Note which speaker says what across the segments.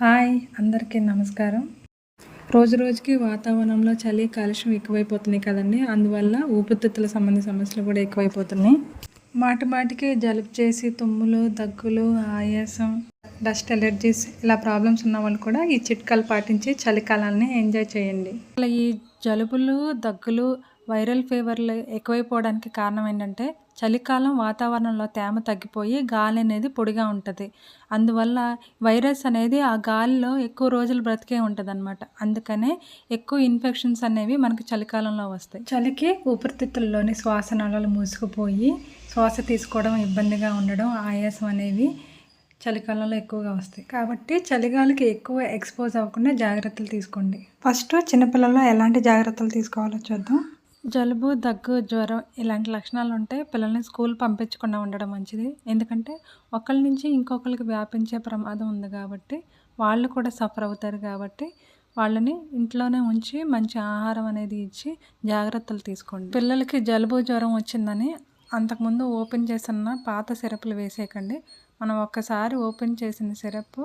Speaker 1: Hi అందరికీ నమస్కారం. రోజు రోజుకి వాతావరణంలో చలి కాలుష్యం ఎక్కువైపోతున్నాయి కదండి. అందువల్ల ఊపిరితిత్తుల సంబంధిత సమస్యలు కూడా ఎక్కువైపోతున్నాయి. మాటి మాటికి జలుబు చేసి తుమ్ములు దగ్గులు ఆయాసం డస్ట్ ఎలర్జీస్ ఇలా ప్రాబ్లమ్స్ ఉన్న వాళ్ళు కూడా ఈ చిట్కాలు పాటించి చలికాలాన్ని ఎంజాయ్ చేయండి. అలా ఈ జలుబులు దగ్గులు వైరల్ ఫీవర్లు ఎక్కువైపోవడానికి కారణం ఏంటంటే చలికాలం వాతావరణంలో తేమ తగ్గిపోయి గాలి అనేది పొడిగా ఉంటుంది. అందువల్ల వైరస్ అనేది ఆ గాలిలో ఎక్కువ రోజులు బ్రతికే ఉంటుంది అనమాట అందుకనే ఎక్కువ ఇన్ఫెక్షన్స్ అనేవి మనకి చలికాలంలో వస్తాయి. చలికి ఊపిరితిత్తుల్లోని శ్వాసనాళాలు మూసుకుపోయి శ్వాస తీసుకోవడం ఇబ్బందిగా ఉండడం ఆయాసం అనేవి చలికాలంలో ఎక్కువగా వస్తాయి. కాబట్టి చలిగాలికి ఎక్కువ ఎక్స్పోజ్ అవ్వకుండా జాగ్రత్తలు తీసుకోండి. ఫస్ట్ చిన్నపిల్లల్లో ఎలాంటి జాగ్రత్తలు తీసుకోవాలో చూద్దాం. జలుబు దగ్గు జ్వరం ఇలాంటి లక్షణాలు ఉంటే పిల్లల్ని స్కూల్ పంపించకుండా ఉండడం మంచిది. ఎందుకంటే ఒకళ్ళ నుంచి ఇంకొకరికి వ్యాపించే ప్రమాదం ఉంది కాబట్టి వాళ్ళు కూడా సఫర్ అవుతారు కాబట్టి వాళ్ళని ఇంట్లోనే ఉంచి మంచి ఆహారం అనేది ఇచ్చి జాగ్రత్తలు తీసుకోండి. పిల్లలకి జలుబు జ్వరం వచ్చిందని అంతకుముందు ఓపెన్ చేసిన పాత సిరప్లు వేసేయకండి. మనం ఒక్కసారి ఓపెన్ చేసిన సిరప్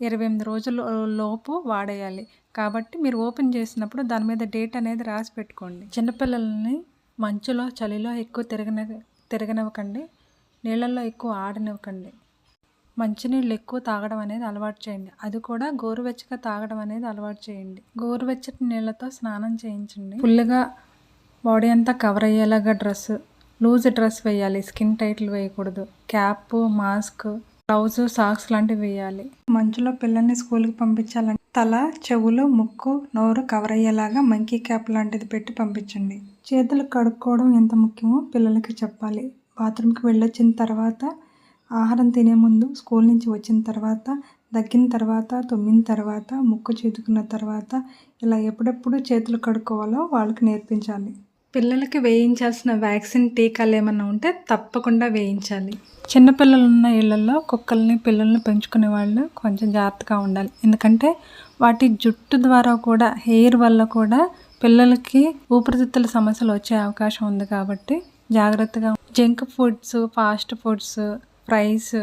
Speaker 1: ఇరవై ఎనిమిది రోజుల లోపు వాడేయాలి. కాబట్టి మీరు ఓపెన్ చేసినప్పుడు దాని మీద డేట్ అనేది రాసి పెట్టుకోండి. చిన్నపిల్లల్ని మంచులో చలిలో ఎక్కువ తిరగన తిరగనివ్వకండి. నీళ్ళల్లో ఎక్కువ ఆడనివ్వకండి. మంచినీళ్ళు ఎక్కువ తాగడం అనేది అలవాటు చేయండి. అది కూడా గోరువెచ్చగా తాగడం అనేది అలవాటు చేయండి. గోరువెచ్చటి నీళ్ళతో స్నానం చేయించండి. ఫుల్గా బాడీ అంతా కవర్ అయ్యేలాగా డ్రెస్ లూజ్ డ్రెస్ వేయాలి. స్కిన్ టైట్లు వేయకూడదు. క్యాప్ మాస్క్ గ్లౌజ్ సాక్స్ లాంటివి వేయాలి. మంచులో పిల్లల్ని స్కూల్కి పంపించాలంటే తల చెవులు ముక్కు నోరు కవర్ అయ్యేలాగా మంకీ క్యాప్ లాంటిది పెట్టి పంపించండి. చేతులు కడుక్కోవడం ఎంత ముఖ్యమో పిల్లలకి చెప్పాలి. బాత్రూమ్కి వెళ్ళొచ్చిన తర్వాత ఆహారం తినే ముందు స్కూల్ నుంచి వచ్చిన తర్వాత దగ్గిన తర్వాత తుమ్మిన తర్వాత ముక్కు చేతుకున్న తర్వాత ఇలా ఎప్పుడెప్పుడు చేతులు కడుక్కోవాలో వాళ్ళకి నేర్పించాలి. పిల్లలకి వేయించాల్సిన వ్యాక్సిన్ టీకాలు ఏమన్నా ఉంటే తప్పకుండా వేయించాలి. చిన్నపిల్లలు ఉన్న ఇళ్ళలో కుక్కల్ని పిల్లల్ని పెంచుకునే వాళ్ళు కొంచెం జాగ్రత్తగా ఉండాలి. ఎందుకంటే వాటి జుట్టు ద్వారా కూడా హెయిర్ వల్ల కూడా పిల్లలకి ఊపిరితిత్తుల సమస్యలు వచ్చే అవకాశం ఉంది కాబట్టి జాగ్రత్తగా junk foods fast foods fries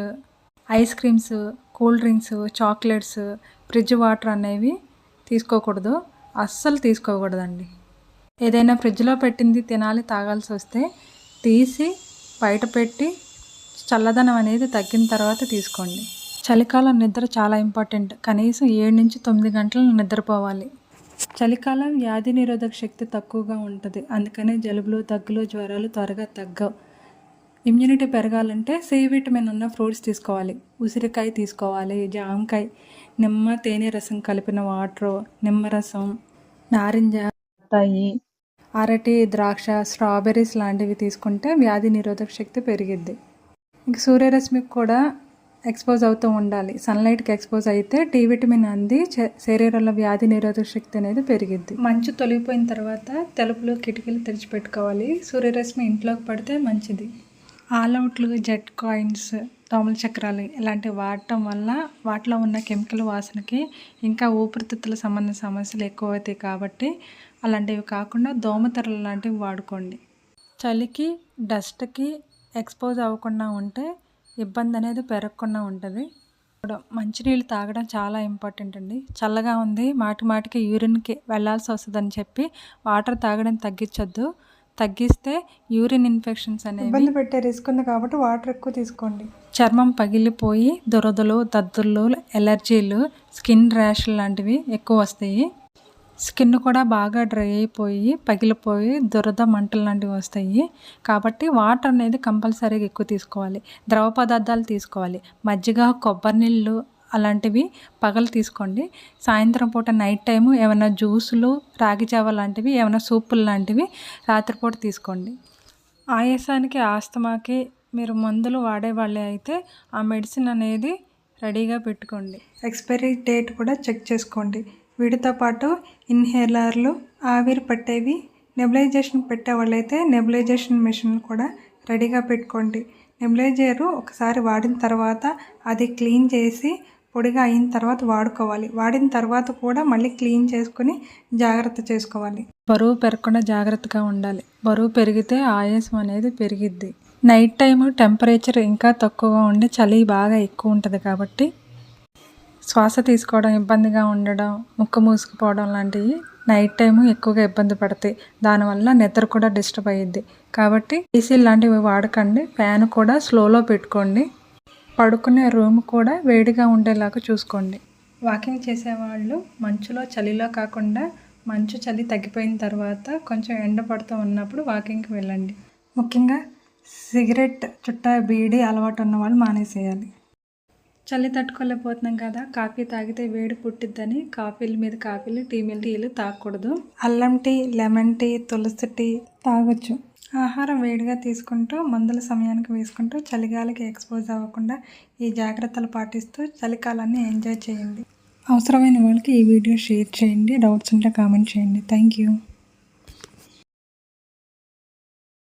Speaker 1: ice creams cool drinks chocolates fridge water అనేవి తీసుకోకూడదు. అస్సలు తీసుకోకూడదండి. ఏదైనా ఫ్రిడ్జ్లో పెట్టింది తినాలి తాగాల్సి వస్తే తీసి బయట పెట్టి చల్లదనం అనేది తగ్గిన తర్వాత తీసుకోండి. చలికాలం నిద్ర చాలా ఇంపార్టెంట్. కనీసం ఏడు నుంచి తొమ్మిది గంటలు నిద్రపోవాలి. చలికాలం వ్యాధి నిరోధక శక్తి తక్కువగా ఉంటుంది. అందుకనే జలుబులు దగ్గులు జ్వరాలు త్వరగా తగ్గవు. ఇమ్యూనిటీ పెరగాలంటే సి విటమిన్ ఉన్న ఫ్రూట్స్ తీసుకోవాలి. ఉసిరికాయ తీసుకోవాలి జామకాయ నిమ్మ తేనె రసం కలిపిన వాటర్ నిమ్మరసం నారింజ బత్తాయి అరటి ద్రాక్ష స్ట్రాబెర్రీస్ లాంటివి తీసుకుంటే వ్యాధి నిరోధక శక్తి పెరిగిద్ది. ఇంక సూర్యరశ్మికి కూడా ఎక్స్పోజ్ అవుతూ ఉండాలి. సన్లైట్కి ఎక్స్పోజ్ అయితే టీ విటమిన్ అంది శరీరంలో వ్యాధి నిరోధక శక్తి అనేది పెరిగిద్ది. మంచు తొలగిపోయిన తర్వాత తలుపులు కిటికీలు తెరిచిపెట్టుకోవాలి. సూర్యరశ్మి ఇంట్లోకి పడితే మంచిది. ఆల్అవుట్లు జెట్ కాయిన్స్ దోమల చక్రాలు ఇలాంటివి వాడటం వల్ల వాటిలో ఉన్న కెమికల్ వాసనకి ఇంకా ఊపిరితిత్తుల సంబంధ సమస్యలు ఎక్కువ అవుతాయి కాబట్టి అలాంటివి కాకుండా దోమతెరలు లాంటివి వాడుకోండి. చలికి డస్ట్కి ఎక్స్పోజ్ అవ్వకుండా ఉంటే ఇబ్బంది అనేది పెరగకుండా ఉంటుంది. ఇప్పుడు మంచినీళ్ళు తాగడం చాలా ఇంపార్టెంట్ అండి. చల్లగా ఉంది మాటి మాటికి యూరిన్కి వెళ్ళాల్సి వస్తుందని చెప్పి వాటర్ తాగడం తగ్గించొద్దు. తగ్గిస్తే యూరిన్ ఇన్ఫెక్షన్స్ అనేవి
Speaker 2: ఇబ్బంది పెట్టే రిస్క్ ఉంది కాబట్టి వాటర్ ఎక్కువ తీసుకోండి.
Speaker 1: చర్మం పగిలిపోయి దురదలు దద్దుర్లు ఎలర్జీలు స్కిన్ ర్యాష్ లాంటివి ఎక్కువ వస్తాయి. స్కిన్ కూడా బాగా డ్రై అయిపోయి పగిలిపోయి దురద మంటలు లాంటివి వస్తాయి. కాబట్టి వాటర్ అనేది కంపల్సరీగా ఎక్కువ తీసుకోవాలి. ద్రవ పదార్థాలు తీసుకోవాలి. మజ్జిగ కొబ్బరి నీళ్ళు అలాంటివి పగలు తీసుకోండి. సాయంత్రం పూట నైట్ టైము ఏమైనా జ్యూసులు రాగి జావ లాంటివి ఏమైనా సూపులు లాంటివి రాత్రిపూట తీసుకోండి. ఆయాసానికి ఆస్తమాకి మీరు మందులు వాడేవాళ్ళే అయితే ఆ మెడిసిన్ అనేది రెడీగా పెట్టుకోండి.
Speaker 2: ఎక్స్పైరీ డేట్ కూడా చెక్ చేసుకోండి. వీటితో పాటు ఇన్హేలర్లు ఆవిరి పట్టేవి నెబులైజేషన్ పెట్టే వాళ్ళైతే నెబులైజేషన్ మెషిన్ కూడా రెడీగా పెట్టుకోండి. నెబులైజరు ఒకసారి వాడిన తర్వాత అది క్లీన్ చేసి పొడిగా అయిన తర్వాత వాడుకోవాలి. వాడిన తర్వాత కూడా మళ్ళీ క్లీన్ చేసుకుని జాగ్రత్త చేసుకోవాలి.
Speaker 1: బరువు పెరగకుండా జాగ్రత్తగా ఉండాలి. బరువు పెరిగితే ఆయాసం అనేది పెరిగిద్ది. నైట్ టైము టెంపరేచర్ ఇంకా తక్కువగా ఉండి చలి బాగా ఎక్కువ ఉంటుంది కాబట్టి శ్వాస తీసుకోవడం ఇబ్బందిగా ఉండడం ముక్కు మూసుకుపోవడం లాంటివి నైట్ టైము ఎక్కువగా ఇబ్బంది పడతాయి. దానివల్ల నిద్ర కూడా డిస్టర్బ్ అయ్యిద్ది కాబట్టి ఏసీ లాంటివి వాడకండి. ఫ్యాన్ కూడా స్లోలో పెట్టుకోండి. పడుకునే రూమ్ కూడా వేడిగా ఉండేలాగా చూసుకోండి. వాకింగ్ చేసేవాళ్ళు మంచులో చలిలో కాకుండా మంచు చలి తగ్గిపోయిన తర్వాత కొంచెం ఎండ పడుతూ ఉన్నప్పుడు వాకింగ్కి వెళ్ళండి.
Speaker 2: ముఖ్యంగా సిగరెట్ చుట్టా బీడీ అలవాటు ఉన్న వాళ్ళు మానేసేయాలి.
Speaker 1: చలి తట్టుకోలేకపోతున్నాం కదా కాఫీ తాగితే వేడి పుట్టిద్దని కాఫీల మీద కాఫీలు టీ మీద టీలు తాగకూడదు.
Speaker 2: అల్లం టీ లెమన్ టీ తులసి టీ తాగొచ్చు. ఆహారం వేడిగా తీసుకుంటూ మందుల సమయానికి వేసుకుంటూ చలిగాలికి ఎక్స్పోజ్ అవ్వకుండా ఈ జాగ్రత్తలు పాటిస్తూ చలికాలాన్ని ఎంజాయ్ చేయండి. అవసరమైన వాళ్ళకి ఈ వీడియో షేర్ చేయండి. డౌట్స్ ఉంటే కామెంట్ చేయండి. Thank you.